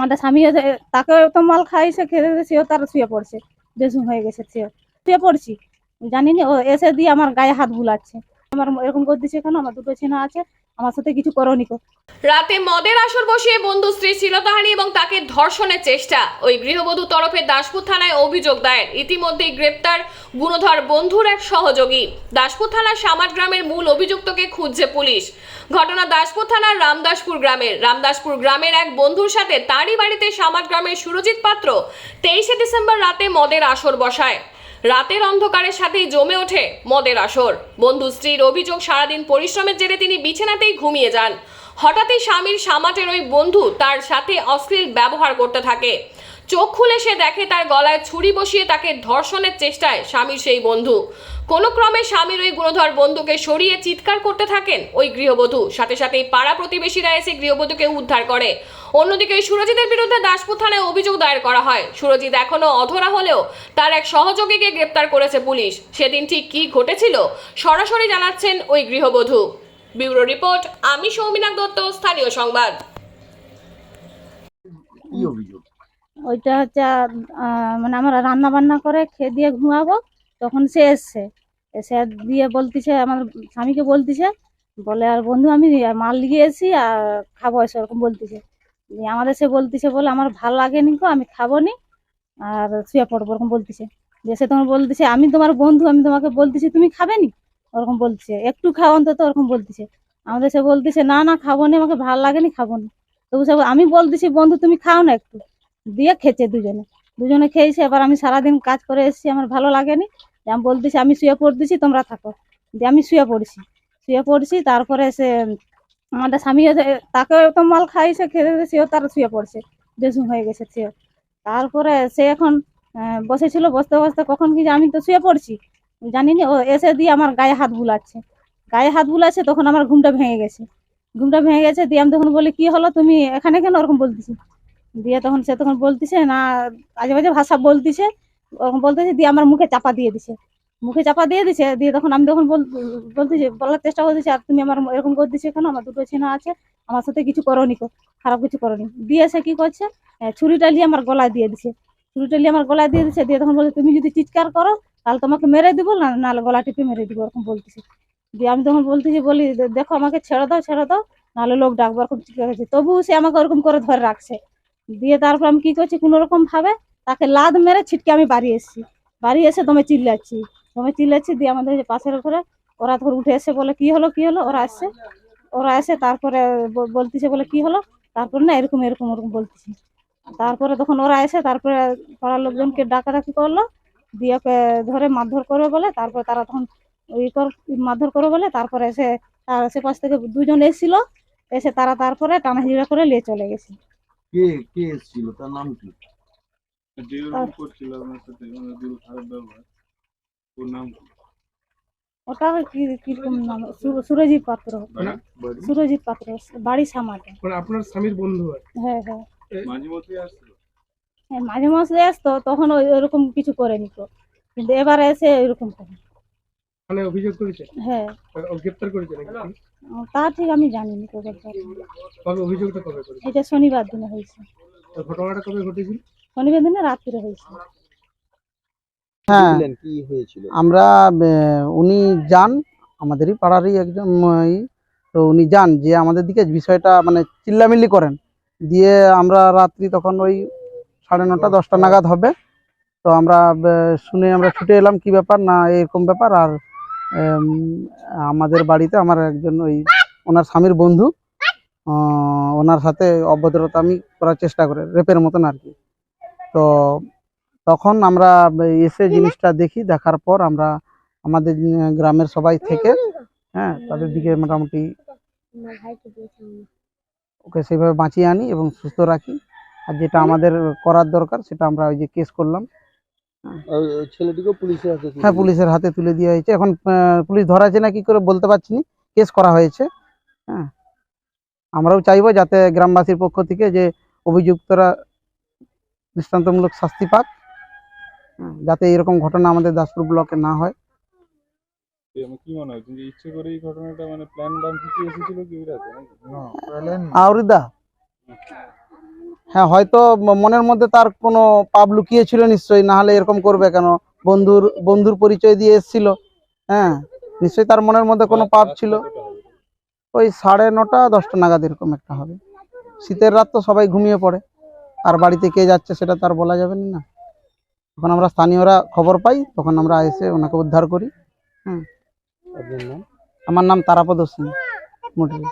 আমাদের স্বামী তাকে তো মাল খাইছে খেতে সেও তার শুয়ে পড়ছে বেসুম হয়ে গেছে সেও শুয়ে পড়ছি। জানি না ও এসে দিয়ে আমার গায়ে হাত বুলাচ্ছে। আমার এরকম করে দিচ্ছে কেন? আমার দুটো ছেনা আছে। আমার সাথে কিছু করনি রাতে মদের আসর বসিয়ে বন্ধু স্ত্রী শ্লীলতাহানি এবং তাকে ধর্ষণের চেষ্টা। ওই গৃহবধূ তরফে দাসপুর থানায় অভিযোগ দায়ের। ইতিমধ্যেই গ্রেপ্তার গুণধর বন্ধুর এক সহযোগী। দাসপুর থানার সামাট গ্রামের মূল অভিযুক্তকে খুঁজছে পুলিশ। ঘটনা দাসপুর থানার রামদাসপুর গ্রামের। রামদাসপুর গ্রামের এক বন্ধুর সাথে তারই বাড়িতে সামাট গ্রামের সুরজিৎ পাত্র তেইশে ডিসেম্বর রাতে মদের আসর বসায়। রাতের অন্ধকারের সাথেই জমে ওঠে মদের আসর। বন্ধু স্ত্রীর অভিযোগ, সারাদিন পরিশ্রমের জেরে তিনি বিছানাতেই ঘুমিয়ে যান। হঠাৎই স্বামীর সামাটের ওই বন্ধু তার সাথে অশ্লীল ব্যবহার করতে থাকে। চোখ খুলে সে দেখে তার গলায় ছুরি বসিয়ে তাকে ধর্ষণের চেষ্টায় স্বামীর সেই বন্ধু। কোনো ক্রমে স্বামীর ওই গুণধর বন্ধুকে সরিয়ে চিৎকার করতে থাকেন ওই গৃহবধূ। সাথে সাথেই পাড়া প্রতিবেশীরা এসে গৃহবধূকে উদ্ধার করে। অন্যদিকে সুরজিতের বিরুদ্ধে দাসপুর থানায় অভিযোগ দায়ের করা হয়। সুরজিৎ এখনও অধরা হলেও তার এক সহযোগীকে গ্রেপ্তার করেছে পুলিশ। সেদিন ঠিক কি ঘটেছিল সরাসরি জানাচ্ছেন ওই গৃহবধূ। ব্যুরো রিপোর্ট, আমি সৌমিনাথ দত্ত, স্থানীয় সংবাদ। ওইটা হচ্ছে মানে আমরা রান্না বান্না করে খেয়ে দিয়ে ঘুমাবো, তখন সে এসছে। এসে দিয়ে বলতিছে, আমার স্বামীকে বলতিছে, বলে, আর বন্ধু, আমি মাল নিয়ে এসি আর খাব। এসে ওরকম বলতিছে। আমাদের সে বলতিছে বলে, আমার ভালো লাগেনি গো, আমি খাব নি আর শুয়ে পড়ব, ওরকম বলতিছে। যে সে তোমার বলতিছে, আমি তোমার বন্ধু, আমি তোমাকে বলতেছি, তুমি খাবে নি ওরকম বলতিছে। একটু খাও অন্তত, ওরকম বলতিছে। আমাদের সে বলতিছে, না না খাব নি আমাকে ভালো লাগেনি খাব না তবু সে আমি বলতেছি, বন্ধু, তুমি খাও না একটু। দিয়ে খেয়েছে দুজনে। দুজনে খেয়েছে, এবার আমি সারাদিন কাজ করে এসেছি, আমার ভালো লাগেনি। আমি বলতেছি, আমি শুয়ে পড়তেছি, তোমরা থাকো। দিয়ে আমি শুয়ে পড়ছি। শুয়ে পড়ছি, তারপরে সে, আমাদের স্বামী তাকে তো মাল খাইছে খেতে সেও তার শুয়ে পড়ছে। বেসুম হয়ে গেছে সেও। তারপরে সে এখন বসেছিল, বসতে বসতে কখন কি আমি তো শুয়ে পড়ছি। জানি ও এসে দিয়ে আমার গায়ে হাত বুলাচ্ছে। গায়ে হাত বুলাচ্ছে, তখন আমার ঘুমটা ভেঙে গেছে। ঘুমটা ভেঙে গেছে, দিয়ে আমি তখন বলি, কি হলো? তুমি এখানে কেন? ওরকম বলতেছি। দিয়ে তখন সে তখন বলতিছে, না, আজে বাজে ভাষা বলতেছে। বলতেছে, দিয়ে আমার মুখে চাপা দিয়ে দিছে। মুখে চাপা দিয়ে দিছে, দিয়ে তখন আমি তখন বল, বলতেছি, বলার চেষ্টা করতেছি, আর তুমি আমার এরকম করে দিচ্ছে কেন? আমার দুটো ছেনা আছে, আমার সাথে কিছু করনি কো, খারাপ কিছু করনি। দিয়ে সে কি করছে ছুরিটা নিয়ে আমার গলায় দিয়ে দিছে। ছুরিটা নিয়ে আমার গলায় দিয়ে দিছে, দিয়ে তখন বলছে তুমি যদি চিৎকার করো, তাহলে তোমাকে মেরে দিব, না নাহলে গলা টিপে মেরে দিব ওরকম বলতেছে। দিয়ে আমি তখন বলতেছি, বলি দেখো আমাকে ছেড়ে দাও ছেড়ে দাও, নাহলে লোক ডাকবো ওরকম চিৎকার করছে। তবুও সে আমাকে ওরকম করে ধরে রাখছে। দিয়ে তারপর আমি কি করছি, কোনো রকম ভাবে তাকে লাদ মেরে ছিটকে আমি বাড়ি এসেছি। বাড়ি এসে দমে চিল্লাচ্ছি। দমে চিল্লাচ্ছি দিয়ে আমাদের যে পাশের ঘরে ওরা ধর উঠে এসে বলে, কি হলো কি হলো? ওরা আসছে ওরা এসে তারপরে বলতিছে বলে, কি হলো? তারপরে না এরকম এরকম, ওরকম বলতেছি। তারপরে তখন ওরা এসে তারপরে পাড়ার লোকজনকে ডাকাডাকি করল। দিয়ে ধরে মারধর করবে বলে, তারপরে তারা তখন ওই কর, মারধর করবে বলে, তারপরে এসে তার আশেপাশ থেকে দুজন এসেছিল। এসে তারা তারপরে টানাহিড়া করে নিয়ে চলে গেছে। কে কে এসেছিল? তার নাম কি? করছিল সাথে মানে দুটো খারাপ ব্যবহার। ওর নাম কি? ওটা কি কীরকম নাম? সুরজিৎ পাত্র। সুরজিৎ পাত্র বাড়ি মানে আপনার স্বামীর বন্ধু হ্যাঁ হ্যাঁ। মাঝে মধ্যে আসছিল। হ্যাঁ, মাঝে মাঝে আসতো তখন ওই ওরকম কিছু করে নিত কিন্তু এবারে এসে ওইরকম করে। মানে অভিযোগ করেছে? হ্যাঁ। ও গ্রেপ্তার করেছে নাকি? তা ঠিক আমি জানিনি কবে করে। কবে অভিযোগটা কবে করেছে? এটা শনিবার দিনে হয়েছে। তো ঘটনাটা কবে ঘটেছিল? শনিবার দিনে রাত্রে হয়েছে। হ্যাঁ। কি হয়েছিল? আমরা উনি যান আমাদেরই পাড়ারই একজন তো উনি যান যে আমাদের দিকে বিষয়টা মানে চিল্লামিল্লি করেন। দিয়ে আমরা রাত্রি তখন ওই সাড়ে নটা দশটা নাগাদ হবে। তো আমরা শুনে আমরা ছুটে এলাম কি ব্যাপার? না এরকম ব্যাপার আর আমাদের বাড়িতে আমার একজন ওই ওনার স্বামীর বন্ধু ওনার সাথে অভদ্রতা আমি করার চেষ্টা করে, রেপের মতন আর কি। তো তখন আমরা এসে জিনিসটা দেখি, দেখার পর আমরা আমাদের গ্রামের সবাই থেকে হ্যাঁ তাদের দিকে মোটামুটি ওকে সেইভাবে বাঁচিয়ে আনি এবং সুস্থ রাখি। আর যেটা আমাদের করার দরকার, সেটা আমরা ওই যে কেস করলাম। ছেলেটিকে পুলিশের হাতে হ্যাঁ পুলিশের হাতে তুলে দেওয়া হয়েছে। এখন আহ, পুলিশ ধরাছে না কি করে বলতে পারছি না? কেস করা হয়েছে। হ্যাঁ। আমরাও চাইব যাতে গ্রামবাসীর পক্ষ থেকে যে অভিযুক্তরা দৃষ্টান্তমূলক শাস্তি পাক। হ্যাঁ, যাতে এরকম ঘটনা আমাদের দাসপুর ব্লকে না হয়। মনে হয়? মানে আউরিদা হ্যাঁ হয়তো মনের মধ্যে তার কোনো পাপ লুকিয়ে ছিল নিশ্চয়ই না হলে এরকম করবে কেন? বন্ধুর বন্ধুর পরিচয় দিয়ে এসেছিল। হ্যাঁ নিশ্চয়ই তার মনের মধ্যে কোনো পাপ ছিল। ওই সাড়ে নটা দশটা নাগাদ এরকম একটা হবে। শীতের রাত তো সবাই ঘুমিয়ে পড়ে। আর বাড়িতে কে যাচ্ছে সেটা তার বলা যাবে না। তখন আমরা স্থানীয়রা খবর পাই তখন আমরা এসে ওনাকে উদ্ধার করি। হ্যাঁ। আমার নাম তারাপদ সিং মোটরি